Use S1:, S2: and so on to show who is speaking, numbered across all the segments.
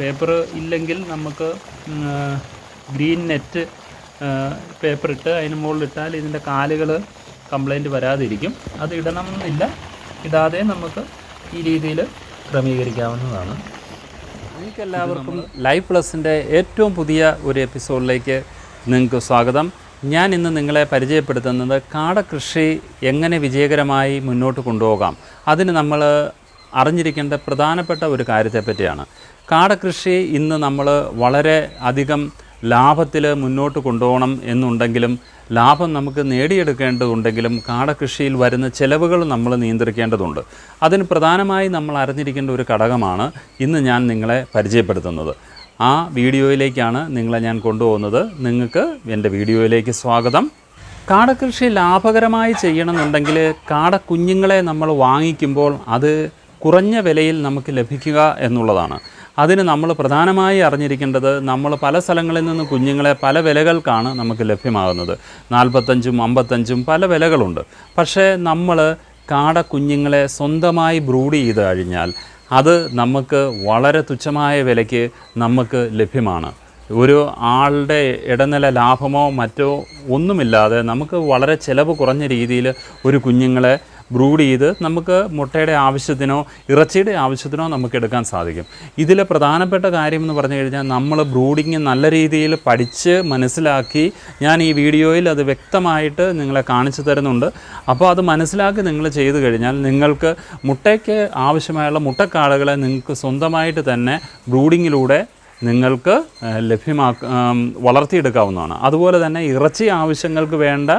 S1: Paper ഇല്ലെങ്കിൽ നമുക്ക് green net paper ഇട്ട് അതിന് മുകളിൽ ഇട്ടാൽ ഇതിന്റെ കാലുകൾ കംപ്ലൈന്റ് വരാതിരിക്കും. അത് ഇടണമെന്നില്ല. ഇടാതെ നമുക്ക് ഈ രീതിയിൽ ക്രമീകരിക്കാവുന്നതാണ്. എല്ലാവർക്കും ലൈഫ് പ്ലസിന്റെ ഏറ്റവും പുതിയ ഒരു എപ്പിസോഡിലേക്ക് നിങ്ങൾക്ക് സ്വാഗതം. ഞാൻ ഇന്ന് നിങ്ങളെ പരിചയപ്പെടുത്തുന്നത് കാടകൃഷി എങ്ങനെ വിജയകരമായി മുന്നോട്ട് കൊണ്ടുപോകാം. അതിന് നമ്മൾ അറിഞ്ഞിരിക്കേണ്ട പ്രധാനപ്പെട്ട ഒരു കാര്യത്തെപ്പറ്റിയാണ്. കാടകൃഷി ഇന്ന് നമ്മൾ വളരെ അധികം ലാഭത്തിൽ മുന്നോട്ട് കൊണ്ടുപോകണം എന്നുണ്ടെങ്കിലും ലാഭം നമുക്ക് നേടിയെടുക്കേണ്ടതുണ്ടെങ്കിലും കാടകൃഷിയിൽ വരുന്ന ചെലവുകൾ നമ്മൾ നിയന്ത്രിക്കേണ്ടതുണ്ട്. അതിന് പ്രധാനമായി നമ്മൾ അറിഞ്ഞിരിക്കേണ്ട ഒരു ഘടകമാണ് ഇന്ന് ഞാൻ നിങ്ങളെ പരിചയപ്പെടുത്തുന്നത്. ആ വീഡിയോയിലേക്കാണ് നിങ്ങളെ ഞാൻ കൊണ്ടുപോകുന്നത്. നിങ്ങൾക്ക് എന്റെ വീഡിയോയിലേക്ക് സ്വാഗതം. കാടകൃഷി ലാഭകരമായി ചെയ്യണമെന്നുണ്ടെങ്കിൽ കാടക്കുഞ്ഞുങ്ങളെ നമ്മൾ വാങ്ങിക്കുമ്പോൾ അത് കുറഞ്ഞ വിലയിൽ നമുക്ക് ലഭിക്കുക എന്നുള്ളതാണ്. അതിന് നമ്മൾ പ്രധാനമായി അറിഞ്ഞിരിക്കേണ്ടത് നമ്മൾ പല സ്ഥലങ്ങളിൽ നിന്ന് കുഞ്ഞുങ്ങളെ പല വിലകൾക്കാണ് നമുക്ക് ലഭ്യമാകുന്നത്. നാൽപ്പത്തഞ്ചും അമ്പത്തഞ്ചും പല വിലകളുണ്ട്. പക്ഷേ നമ്മൾ കാട കുഞ്ഞുങ്ങളെ സ്വന്തമായി ബ്രൂഡ് ചെയ്ത് കഴിഞ്ഞാൽ അത് നമുക്ക് വളരെ തുച്ഛമായ വിലയ്ക്ക് നമുക്ക് ലഭ്യമാണ്. ഒരു ആളുടെ ഇടനില ലാഭമോ മറ്റോ ഒന്നുമില്ലാതെ നമുക്ക് വളരെ ചിലവ് കുറഞ്ഞ രീതിയിൽ ഒരു കുഞ്ഞുങ്ങളെ ബ്രൂഡ് ചെയ്ത് നമുക്ക് മുട്ടയുടെ ആവശ്യത്തിനോ ഇറച്ചിയുടെ ആവശ്യത്തിനോ നമുക്ക് എടുക്കാൻ സാധിക്കും. ഇതിലെ പ്രധാനപ്പെട്ട കാര്യം എന്ന് പറഞ്ഞു കഴിഞ്ഞാൽ നമ്മൾ ബ്രൂഡിങ് നല്ല രീതിയിൽ പഠിച്ച് മനസ്സിലാക്കി ഞാൻ ഈ വീഡിയോയിൽ അത് വ്യക്തമായിട്ട് നിങ്ങളെ കാണിച്ചു തരുന്നുണ്ട്. അപ്പോൾ അത് മനസ്സിലാക്കി നിങ്ങൾ ചെയ്തു കഴിഞ്ഞാൽ നിങ്ങൾക്ക് മുട്ടയ്ക്ക് ആവശ്യമായുള്ള മുട്ടക്കാടുകളെ നിങ്ങൾക്ക് സ്വന്തമായിട്ട് തന്നെ ബ്രൂഡിങ്ങിലൂടെ നിങ്ങൾക്ക് ലഭ്യമാക്ക വളർത്തിയെടുക്കാവുന്നതാണ്. അതുപോലെ തന്നെ ഇറച്ചി ആവശ്യങ്ങൾക്ക് വേണ്ട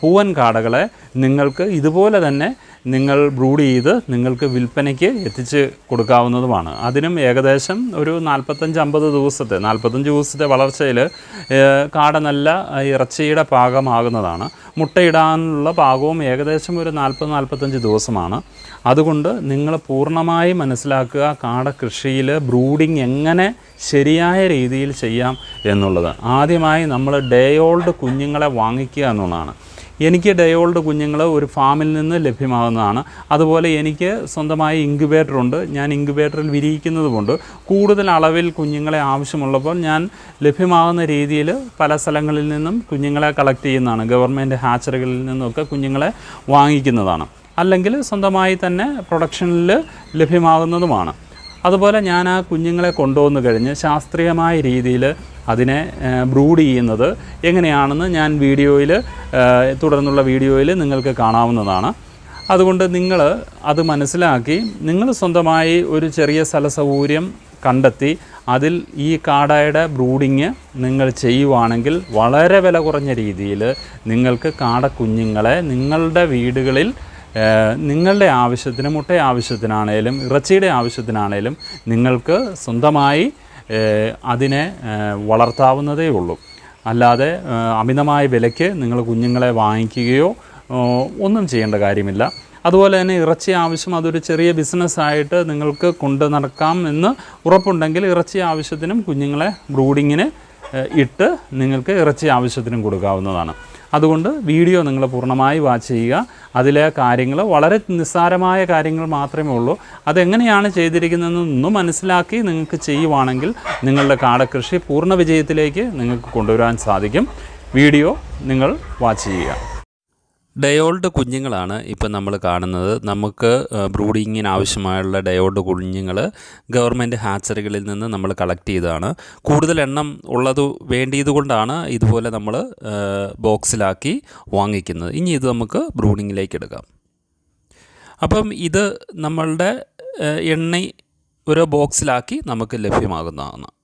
S1: പൂവൻ കാടകളെ നിങ്ങൾക്ക് ഇതുപോലെ തന്നെ നിങ്ങൾ ബ്രൂഡ് ചെയ്ത് നിങ്ങൾക്ക് വിൽപ്പനയ്ക്ക് എത്തിച്ച് കൊടുക്കാവുന്നതുമാണ്. അതിനും ഏകദേശം ഒരു നാൽപ്പത്തഞ്ച് അമ്പത് ദിവസത്തെ നാൽപ്പത്തഞ്ച് ദിവസത്തെ വളർച്ചയിൽ കാട നല്ല ഇറച്ചിയുടെ പാകമാകുന്നതാണ്. മുട്ടയിടാനുള്ള പാകവും ഏകദേശം ഒരു നാൽപ്പത് നാൽപ്പത്തഞ്ച് ദിവസമാണ്. അതുകൊണ്ട് നിങ്ങൾ പൂർണമായി മനസ്സിലാക്കുക കാട കൃഷിയിൽ ബ്രൂഡിങ് എങ്ങനെ ശരിയായ രീതിയിൽ ചെയ്യാം എന്നുള്ളത്. ആദ്യമായി നമ്മൾ ഡേ ഓൾഡ് കുഞ്ഞുങ്ങളെ വാങ്ങിക്കുക എന്നുള്ളതാണ് എനിക്ക് ഡേ ഓൾഡ് കുഞ്ഞുങ്ങൾ ഒരു ഫാമിൽ നിന്ന് ലഭ്യമാകുന്നതാണ് അതുപോലെ എനിക്ക് സ്വന്തമായി ഇൻക്യുബേറ്റർ ഉണ്ട്. ഞാൻ ഇൻക്യുബേറ്ററിൽ വിരിയിക്കുന്നതുകൊണ്ട് കൂടുതൽ അളവിൽ കുഞ്ഞുങ്ങളെ ആവശ്യമുള്ളപ്പോൾ ഞാൻ ലഭ്യമാകുന്ന രീതിയിൽ പല സ്ഥലങ്ങളിൽ നിന്നും കുഞ്ഞുങ്ങളെ കളക്ട് ചെയ്യുന്നതാണ്. ഗവൺമെന്റ് ഹാച്ചറികളിൽ നിന്നൊക്കെ കുഞ്ഞുങ്ങളെ വാങ്ങിക്കുന്നതാണ്. അല്ലെങ്കിൽ സ്വന്തമായി തന്നെ പ്രൊഡക്ഷനിൽ ലഭ്യമാകുന്നതുമാണ് അതുപോലെ ഞാൻ ആ കുഞ്ഞുങ്ങളെ കൊണ്ടുവന്നു കഴിഞ്ഞ് ശാസ്ത്രീയമായ രീതിയിൽ അതിനെ ബ്രൂഡ് ചെയ്യുന്നത് എങ്ങനെയാണെന്ന് ഞാൻ വീഡിയോയിൽ തുടർന്നുള്ള വീഡിയോയിൽ നിങ്ങൾക്ക് കാണാവുന്നതാണ്. അതുകൊണ്ട് നിങ്ങൾ അത് മനസ്സിലാക്കി നിങ്ങൾ സ്വന്തമായി ഒരു ചെറിയ സ്ഥല സൗകര്യം കണ്ടെത്തി അതിൽ ഈ കാടയുടെ ബ്രൂഡിങ് നിങ്ങൾ ചെയ്യുവാണെങ്കിൽ വളരെ വില കുറഞ്ഞ രീതിയിൽ നിങ്ങൾക്ക് കാടക്കുഞ്ഞുങ്ങളെ നിങ്ങളുടെ വീടുകളിൽ നിങ്ങളുടെ ആവശ്യത്തിന് മുട്ട ആവശ്യത്തിനാണേലും ഇറച്ചിയുടെ ആവശ്യത്തിനാണേലും നിങ്ങൾക്ക് സ്വന്തമായി അതിനെ വളർത്താവുന്നതേ ഉള്ളൂ. അല്ലാതെ അമിതമായ വിലയ്ക്ക് നിങ്ങൾ കുഞ്ഞുങ്ങളെ വാങ്ങിക്കുകയോ ഒന്നും ചെയ്യേണ്ട കാര്യമില്ല. അതുപോലെ തന്നെ ഇറച്ചി ആവശ്യം അതൊരു ചെറിയ ബിസിനസ്സായിട്ട് നിങ്ങൾക്ക് കൊണ്ടു നടക്കാം എന്ന് ഉറപ്പുണ്ടെങ്കിൽ ഇറച്ചി ആവശ്യത്തിനും കുഞ്ഞുങ്ങളെ ബ്രൂഡിങ്ങിന് ഇട്ട് നിങ്ങൾക്ക് ഇറച്ചി ആവശ്യത്തിനും കൊടുക്കാവുന്നതാണ്. അതുകൊണ്ട് വീഡിയോ നിങ്ങൾ പൂർണമായി വാച്ച് ചെയ്യുക. അതിലെ കാര്യങ്ങൾ വളരെ നിസ്സാരമായ കാര്യങ്ങൾ മാത്രമേ ഉള്ളൂ. അതെങ്ങനെയാണ് ചെയ്തിരിക്കുന്നതെന്നൊന്നും മനസ്സിലാക്കി നിങ്ങൾക്ക് ചെയ്യുവാണെങ്കിൽ നിങ്ങളുടെ കാടകൃഷി പൂർണ വിജയത്തിലേക്ക് നിങ്ങൾക്ക് കൊണ്ടുവരാൻ സാധിക്കും. വീഡിയോ നിങ്ങൾ വാച്ച് ചെയ്യുക. ഡയോൾഡ് കുഞ്ഞുങ്ങളാണ് ഇപ്പം നമ്മൾ കാണുന്നത്. നമുക്ക് ബ്രൂഡിങ്ങിന് ആവശ്യമായുള്ള ഡയോൾഡ് കുഞ്ഞുങ്ങൾ ഗവൺമെന്റ് ഹാച്ചറികളിൽ നിന്ന് നമ്മൾ കളക്ട് ചെയ്തതാണ്. കൂടുതൽ എണ്ണം ഉള്ളത് വേണ്ടിയതുകൊണ്ടാണ് ഇതുപോലെ നമ്മൾ ബോക്സിലാക്കി വാങ്ങിക്കുന്നത്. ഇനി ഇത് നമുക്ക് ബ്രൂഡിങ്ങിലേക്ക് എടുക്കാം. അപ്പം ഇത് നമ്മളുടെ എണ്ണ ഒരു ബോക്സിലാക്കി നമുക്ക് ലഭ്യമാകുന്നതാണ്.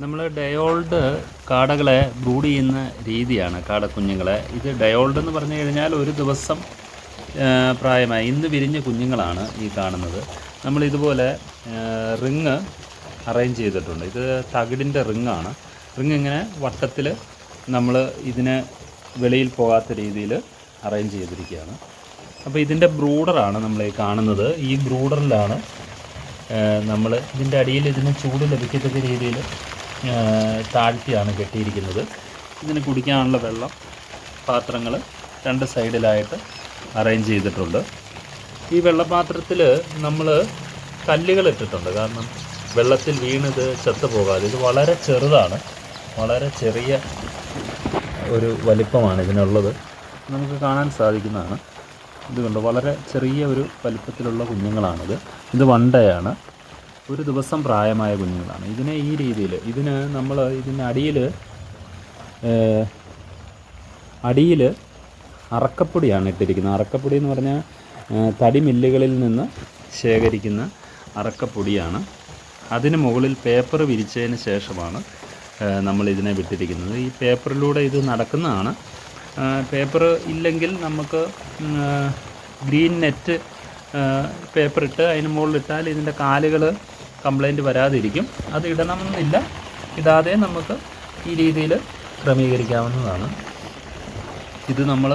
S1: നമ്മൾ ഡയോൾഡ് കാടകളെ ബ്രൂഡ് ചെയ്യുന്ന രീതിയാണ് കാടക്കുഞ്ഞുങ്ങളെ. ഇത് ഡയോൾഡ് എന്ന് പറഞ്ഞു കഴിഞ്ഞാൽ ഒരു ദിവസം പ്രായമായി ഇന്ന് വിരിഞ്ഞ കുഞ്ഞുങ്ങളാണ് ഈ കാണുന്നത്. നമ്മൾ ഇതുപോലെ റിങ് അറേഞ്ച് ചെയ്തിട്ടുണ്ട്. ഇത് തകിടിന്റെ റിങ്ങാണ്. റിങ് ഇങ്ങനെ വട്ടത്തിൽ നമ്മൾ ഇതിനെ വെളിയിൽ പോകാത്ത രീതിയിൽ അറേഞ്ച് ചെയ്തിരിക്കുകയാണ്. അപ്പോൾ ഇതിന്റെ ബ്രൂഡറാണ് നമ്മൾ ഈ കാണുന്നത്. ഈ ബ്രൂഡറിലാണ് നമ്മൾ ഇതിന്റെ അടിയിൽ ഇതിന് ചൂട് ലഭിക്കത്തക്ക രീതിയിൽ താഴ്ത്തിയാണ് കെട്ടിയിരിക്കുന്നത്. ഇതിന് കുടിക്കാനുള്ള വെള്ളം പാത്രങ്ങൾ രണ്ട് സൈഡിലായിട്ട് അറേഞ്ച് ചെയ്തിട്ടുണ്ട്. ഈ വെള്ളപാത്രത്തിൽ നമ്മൾ കല്ലുകൾ ഇട്ടിട്ടുണ്ട്. കാരണം വെള്ളത്തിൽ വീണിത് ചത്തു പോകാതെ. ഇത് വളരെ ചെറുതാണ്. വളരെ ചെറിയ ഒരു വലിപ്പമാണ് ഇതിനുള്ളത്. നമുക്ക് കാണാൻ സാധിക്കുന്നതാണ്. ഇതുകൊണ്ട് കണ്ടോ വളരെ ചെറിയ ഒരു വലിപ്പത്തിലുള്ള കുഞ്ഞുങ്ങളാണിത്. ഇത് വണ്ടയാണ്. ഒരു ദിവസം പ്രായമായ കുഞ്ഞുങ്ങളാണ്. ഇതിനെ ഈ രീതിയിൽ ഇതിന് നമ്മൾ ഇതിന്റെ അടിയിൽ അടിയിൽ അറക്കപ്പൊടിയാണ് ഇട്ടിരിക്കുന്നത്. അറക്കപ്പൊടി എന്ന് പറഞ്ഞാൽ തടി മില്ലുകളിൽ നിന്ന് ശേഖരിക്കുന്ന അറക്കപ്പൊടിയാണ്. അതിന് മുകളിൽ പേപ്പർ വിരിച്ചതിന് ശേഷമാണ് നമ്മൾ ഇതിനെ വിട്ടിരിക്കുന്നത്. ഈ പേപ്പറിലൂടെ ഇത് നടക്കുന്നതാണ്. പേപ്പർ ഇല്ലെങ്കിൽ നമുക്ക് ഗ്രീൻ നെറ്റ് പേപ്പർ ഇട്ട് അതിന് മുകളിലിട്ടാൽ ഇതിന്റെ കാലുകൾ കംപ്ലൈന്റ് വരാതിരിക്കും. അത് ഇടണമെന്നില്ല. ഇടാതെ നമുക്ക് ഈ രീതിയിൽ ക്രമീകരിക്കാവുന്നതാണ്. ഇത് നമ്മൾ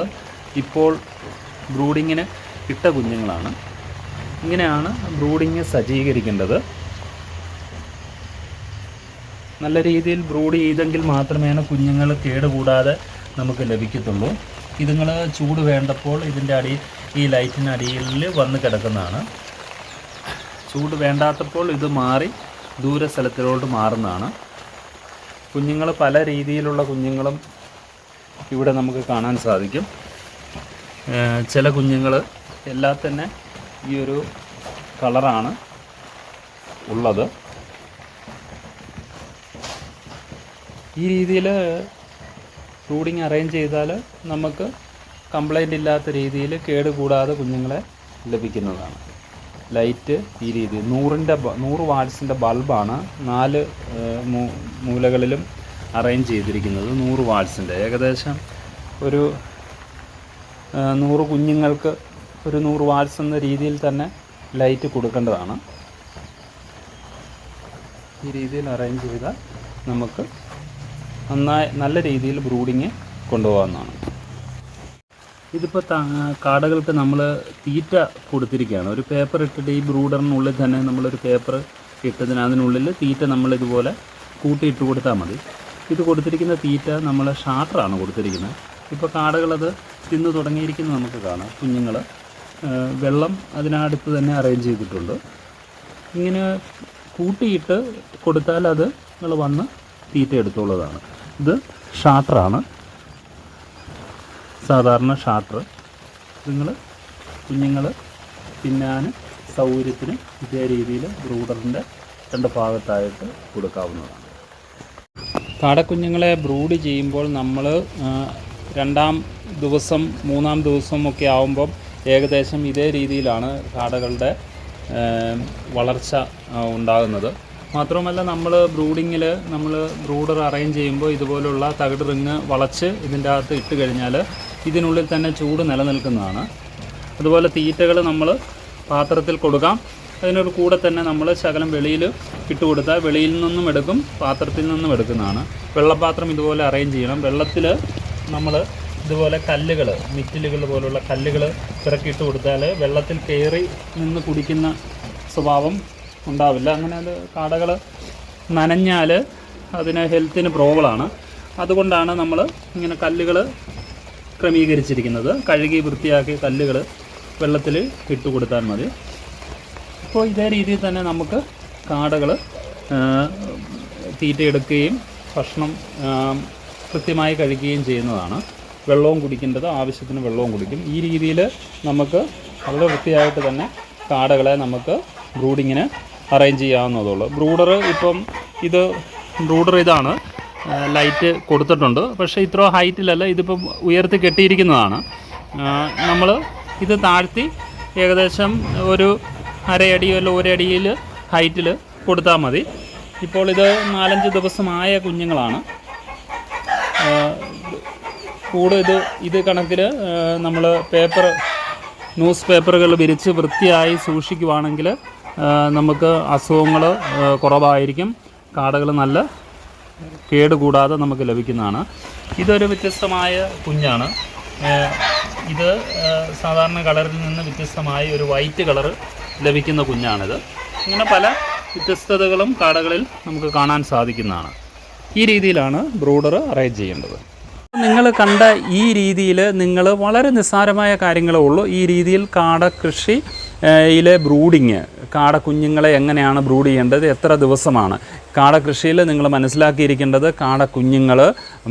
S1: ഇപ്പോൾ ബ്രൂഡിങ്ങിന് ഇട്ട കുഞ്ഞുങ്ങളാണ്. ഇങ്ങനെയാണ് ബ്രൂഡിങ് സജ്ജീകരിക്കേണ്ടത്. നല്ല രീതിയിൽ ബ്രൂഡ് ചെയ്തെങ്കിൽ മാത്രമേ കുഞ്ഞുങ്ങൾ കേടുകൂടാതെ നമുക്ക് ലഭിക്കത്തുള്ളൂ. ഇതുങ്ങൾ ചൂട് വേണ്ടപ്പോൾ ഇതിന്റെ അടി ഈ ലൈറ്റിന് അടിയിൽ വന്ന് കിടക്കുന്നതാണ്. ചൂട് വേണ്ടാത്തപ്പോൾ ഇത് മാറി ദൂര സ്ഥലത്തിലോട്ട് മാറുന്നതാണ്. കുഞ്ഞുങ്ങൾ പല രീതിയിലുള്ള കുഞ്ഞുങ്ങളും ഇവിടെ നമുക്ക് കാണാൻ സാധിക്കും. ചില കുഞ്ഞുങ്ങൾ എല്ലാം തന്നെ ഈ ഒരു കളറാണ് ഉള്ളത്. ഈ രീതിയിൽ റൂഡിങ് അറേഞ്ച് ചെയ്താൽ നമുക്ക് കംപ്ലൈന്റ് ഇല്ലാത്ത രീതിയിൽ കേടുകൂടാതെ കുഞ്ഞുങ്ങളെ ലഭിക്കുന്നതാണ്. ലൈറ്റ് ഈ രീതി. നൂറിന്റെ നൂറ് വാട്സിന്റെ ബൾബാണ് നാല് മൂലകളിലും അറേഞ്ച് ചെയ്തിരിക്കുന്നത് നൂറ് വാട്സിന്റെ. ഏകദേശം ഒരു നൂറ് കുഞ്ഞുങ്ങൾക്ക് ഒരു നൂറ് വാട്സ് എന്ന രീതിയിൽ തന്നെ ലൈറ്റ് കൊടുക്കേണ്ടതാണ്. ഈ രീതിയിൽ അറേഞ്ച് ചെയ്താൽ നമുക്ക് നന്നായി നല്ല രീതിയിൽ ബ്രൂഡിങ് കൊണ്ടുപോകാവുന്നതാണ്. ഇതിപ്പോൾ കാടകൾക്ക് നമ്മൾ തീറ്റ കൊടുത്തിരിക്കുകയാണ്. ഒരു പേപ്പർ ഇട്ടിട്ട് ഈ ബ്രൂഡറിനുള്ളിൽ തന്നെ നമ്മളൊരു പേപ്പർ ഇട്ടതിന് അതിനുള്ളിൽ തീറ്റ നമ്മൾ ഇതുപോലെ കൂട്ടിയിട്ട് കൊടുത്താൽ മതി. ഇത് കൊടുത്തിരിക്കുന്ന തീറ്റ നമ്മൾ ഷാട്ടറാണ് കൊടുത്തിരിക്കുന്നത്. ഇപ്പോൾ കാടകളത് തിന്നു തുടങ്ങിയിരിക്കുന്നത് നമുക്ക് കാണാം. കുഞ്ഞുങ്ങൾ വെള്ളം അതിനടുത്ത് തന്നെ അറേഞ്ച് ചെയ്തിട്ടുണ്ട്. ഇങ്ങനെ കൂട്ടിയിട്ട് കൊടുത്താൽ അത് നിങ്ങൾ വന്ന് തീറ്റ എടുത്തുള്ളതാണ് ഇത് ഷാർട്ടറാണ് സാധാരണ ഷാട്ടർ നിങ്ങൾ കുഞ്ഞുങ്ങൾ തിന്നാൻ സൗകര്യത്തിന് ഇതേ രീതിയിൽ ബ്രൂഡറിന്റെ രണ്ട് ഭാഗത്തായിട്ട് കൊടുക്കാവുന്നതാണ്. കാടക്കുഞ്ഞുങ്ങളെ ബ്രൂഡ് ചെയ്യുമ്പോൾ നമ്മൾ രണ്ടാം ദിവസം മൂന്നാം ദിവസം ഒക്കെ ആവുമ്പം ഏകദേശം ഇതേ രീതിയിലാണ് കാടകളുടെ വളർച്ച ഉണ്ടാകുന്നത്. മാത്രമല്ല നമ്മൾ ബ്രൂഡിങ്ങിൽ നമ്മൾ ബ്രൂഡർ അറേഞ്ച് ചെയ്യുമ്പോൾ ഇതുപോലുള്ള തകിട് റിങ് വളച്ച് ഇതിന്റെ അകത്ത് ഇട്ട് കഴിഞ്ഞാൽ ഇതിനുള്ളിൽ തന്നെ ചൂട് നിലനിൽക്കുന്നതാണ്. അതുപോലെ തീറ്റകൾ നമ്മൾ പാത്രത്തിൽ കൊടുക്കാം. അതിനൊരു കൂടെ തന്നെ നമ്മൾ ശകലം വെളിയിൽ ഇട്ടുകൊടുത്താൽ വെളിയിൽ നിന്നും എടുക്കും പാത്രത്തിൽ നിന്നും എടുക്കുന്നതാണ്. വെള്ളപാത്രം ഇതുപോലെ അറേഞ്ച് ചെയ്യണം. വെള്ളത്തിൽ നമ്മൾ ഇതുപോലെ കല്ലുകൾ മിറ്റിലുകൾ പോലുള്ള കല്ലുകൾ ഇറക്കിയിട്ട് കൊടുത്താൽ വെള്ളത്തിൽ കയറി നിന്ന് കുടിക്കുന്ന സ്വഭാവം ഉണ്ടാവില്ല. അങ്ങനെ അത് കാടകൾ നനഞ്ഞാൽ അതിന് ഹെൽത്തിന് പ്രോബ്ലമാണ് അതുകൊണ്ടാണ് നമ്മൾ ഇങ്ങനെ കല്ലുകൾ ക്രമീകരിച്ചിരിക്കുന്നത്. കഴുകി വൃത്തിയാക്കി കല്ലുകൾ വെള്ളത്തിൽ ഇട്ട് കൊടുത്താൽ മതി. അപ്പോൾ ഇതേ രീതിയിൽ തന്നെ നമുക്ക് കാടകൾ തീറ്റയെടുക്കുകയും ഭക്ഷണം കൃത്യമായി കഴിക്കുകയും ചെയ്യുന്നതാണ്. വെള്ളവും കുടിക്കേണ്ടത് ആവശ്യത്തിന് വെള്ളവും കുടിക്കും. ഈ രീതിയിൽ നമുക്ക് വളരെ വൃത്തിയായിട്ട് തന്നെ കാടകളെ നമുക്ക് ബ്രൂഡിങ്ങിന് അറേഞ്ച് ചെയ്യാവുന്നതുള്ളൂ ബ്രൂഡർ ഇപ്പം ഇത് ബ്രൂഡർ ഇതാണ്. ലൈറ്റ് കൊടുത്തിട്ടുണ്ട്. പക്ഷേ ഇത്ര ഹൈറ്റിലല്ല ഇതിപ്പം ഉയർത്തി കെട്ടിയിരിക്കുന്നതാണ്. നമ്മൾ ഇത് താഴ്ത്തി ഏകദേശം ഒരു അരയടി അല്ല ഒരടിയിൽ ഹൈറ്റിൽ കൊടുത്താൽ മതി. ഇപ്പോൾ ഇത് നാലഞ്ച് ദിവസമായ കുഞ്ഞുങ്ങളാണ്. കൂടെ ഇത് ഇത് കണക്കിൽ നമ്മൾ പേപ്പർ ന്യൂസ് പേപ്പറുകൾ വിരിച്ച് വൃത്തിയായി സൂക്ഷിക്കുവാണെങ്കിൽ നമുക്ക് അസുഖങ്ങൾ കുറവായിരിക്കും. കാടകൾ നല്ല കേടുകൂടാതെ നമുക്ക് ലഭിക്കുന്നതാണ്. ഇതൊരു വ്യത്യസ്തമായ കുഞ്ഞാണ്. ഇത് സാധാരണ കളറിൽ നിന്ന് വ്യത്യസ്തമായ ഒരു വൈറ്റ് കളർ ലഭിക്കുന്ന കുഞ്ഞാണിത്. ഇങ്ങനെ പല വ്യത്യസ്തതകളും കാടകളിൽ നമുക്ക് കാണാൻ സാധിക്കുന്നതാണ്. ഈ രീതിയിലാണ് ബ്രൂഡർ അറേഞ്ച് ചെയ്യേണ്ടത്. നിങ്ങൾ കണ്ട ഈ രീതിയിൽ നിങ്ങൾ വളരെ നിസ്സാരമായ കാര്യങ്ങളേ ഉള്ളൂ. ഈ രീതിയിൽ കാട കൃഷി യിലെ ബ്രൂഡിങ് കാട കുഞ്ഞുങ്ങളെ എങ്ങനെയാണ് ബ്രൂഡ് ചെയ്യേണ്ടത് എത്ര ദിവസമാണ് കാട കൃഷിയിൽ നിങ്ങൾ മനസ്സിലാക്കിയിരിക്കേണ്ടത് കാട കുഞ്ഞുങ്ങൾ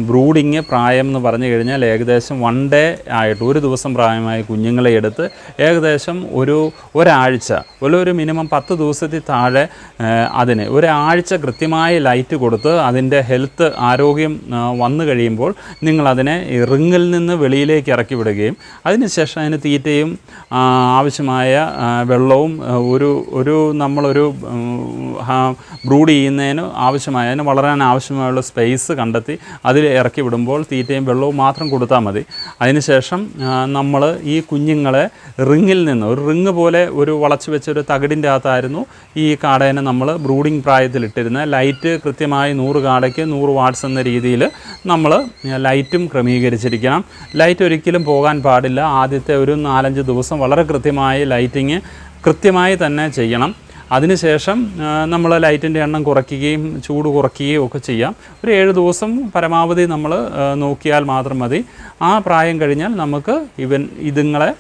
S1: ബ്രൂഡിങ് പ്രായം എന്ന് പറഞ്ഞു കഴിഞ്ഞാൽ ഏകദേശം വൺ ഡേ ആയിട്ട് ഒരു ദിവസം പ്രായമായ കുഞ്ഞുങ്ങളെ എടുത്ത് ഏകദേശം ഒരു ഒരാഴ്ച ഒരു മിനിമം പത്ത് ദിവസത്തിൽ താഴെ അതിന് ഒരാഴ്ച കൃത്യമായി ലൈറ്റ് കൊടുത്ത് അതിന്റെ ഹെൽത്ത് ആരോഗ്യം വന്നു കഴിയുമ്പോൾ നിങ്ങളതിനെ റിങ്ങിൽ നിന്ന് വെളിയിലേക്ക് ഇറക്കി വിടുകയും അതിനുശേഷം അതിന് തീറ്റയും ആവശ്യമായ വെള്ളവും ഒരു ഒരു നമ്മളൊരു ബ്രൂഡ് ചെയ്യുന്നതിന് ആവശ്യമായ അതിന് വളരാൻ ആവശ്യമായുള്ള സ്പേസ് കണ്ടെത്തി അതിൽ ഇറക്കി വിടുമ്പോൾ തീറ്റയും വെള്ളവും മാത്രം കൊടുത്താൽ മതി. അതിനുശേഷം നമ്മൾ ഈ കുഞ്ഞുങ്ങളെ റിങ്ങിൽ നിന്ന് ഒരു റിങ് പോലെ ഒരു വളച്ച് വെച്ച ഒരു തകിടിന്റെ അകത്തായിരുന്നു ഈ കാടേനെ നമ്മൾ ബ്രൂഡിംഗ് പ്രായത്തിലിട്ടിരുന്നത് ലൈറ്റ് കൃത്യമായി നൂറ് കാടയ്ക്ക് നൂറ് വാട്ട്സ് എന്ന രീതിയിൽ നമ്മൾ ലൈറ്റും ക്രമീകരിച്ചിരിക്കണം. ലൈറ്റ് ഒരിക്കലും പോകാൻ പാടില്ല. ആദ്യത്തെ ഒരു നാലഞ്ച് ദിവസം വളരെ കൃത്യമായി ലൈറ്റിങ് കൃത്യമായി തന്നെ ചെയ്യണം. അതിനുശേഷം നമ്മൾ ലൈറ്റിന്റെ എണ്ണം കുറയ്ക്കുകയും ചൂട് കുറയ്ക്കുകയും ഒക്കെ ചെയ്യാം. ഒരു ഏഴ് ദിവസം പരമാവധി നമ്മൾ നോക്കിയാൽ മാത്രം മതി. ആ പ്രായം കഴിഞ്ഞാൽ നമുക്ക് ഇവൻ ഇതുങ്ങളെ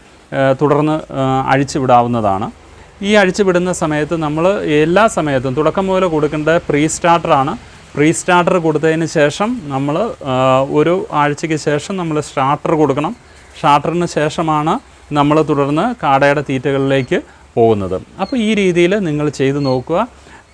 S1: തുടർന്ന് അഴിച്ചുവിടാവുന്നതാണ്. വിടാവുന്നതാണ് ഈ അഴിച്ചുവിടുന്ന സമയത്ത് നമ്മൾ എല്ലാ സമയത്തും തുടക്കം മുതൽ കൊടുക്കേണ്ട പ്രീ സ്റ്റാർട്ടറാണ് പ്രീ സ്റ്റാർട്ടർ കൊടുത്തതിന് ശേഷം നമ്മൾ ഒരു ആഴ്ചയ്ക്ക് ശേഷം നമ്മൾ സ്റ്റാർട്ടർ കൊടുക്കണം. സ്റ്റാർട്ടറിന് ശേഷമാണ് നമ്മൾ തുടർന്ന് കാടയുടെ തീറ്റകളിലേക്ക് പോകുന്നത്. അപ്പോൾ ഈ രീതിയിൽ നിങ്ങൾ ചെയ്തു നോക്കുക.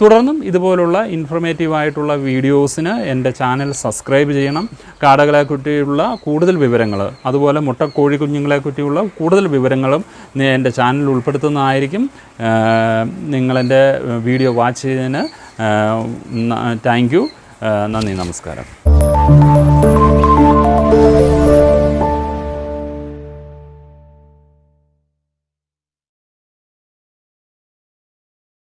S1: തുടർന്നും ഇതുപോലുള്ള ഇൻഫർമേറ്റീവ് ആയിട്ടുള്ള വീഡിയോസിന് എന്റെ ചാനൽ സബ്സ്ക്രൈബ് ചെയ്യണം. കാടകളെ കുറ്റിയുള്ള കൂടുതൽ വിവരങ്ങൾ അതുപോലെ മുട്ടക്കോഴി കുഞ്ഞുങ്ങളെ കുറ്റിയുള്ള കൂടുതൽ വിവരങ്ങളും എന്റെ ചാനൽ ഉൾപ്പെടുത്തുന്നതായിരിക്കും. നിങ്ങളെന്റെ വീഡിയോ വാച്ച് ചെയ്തതിന് താങ്ക് യു നന്ദി നമസ്കാരം.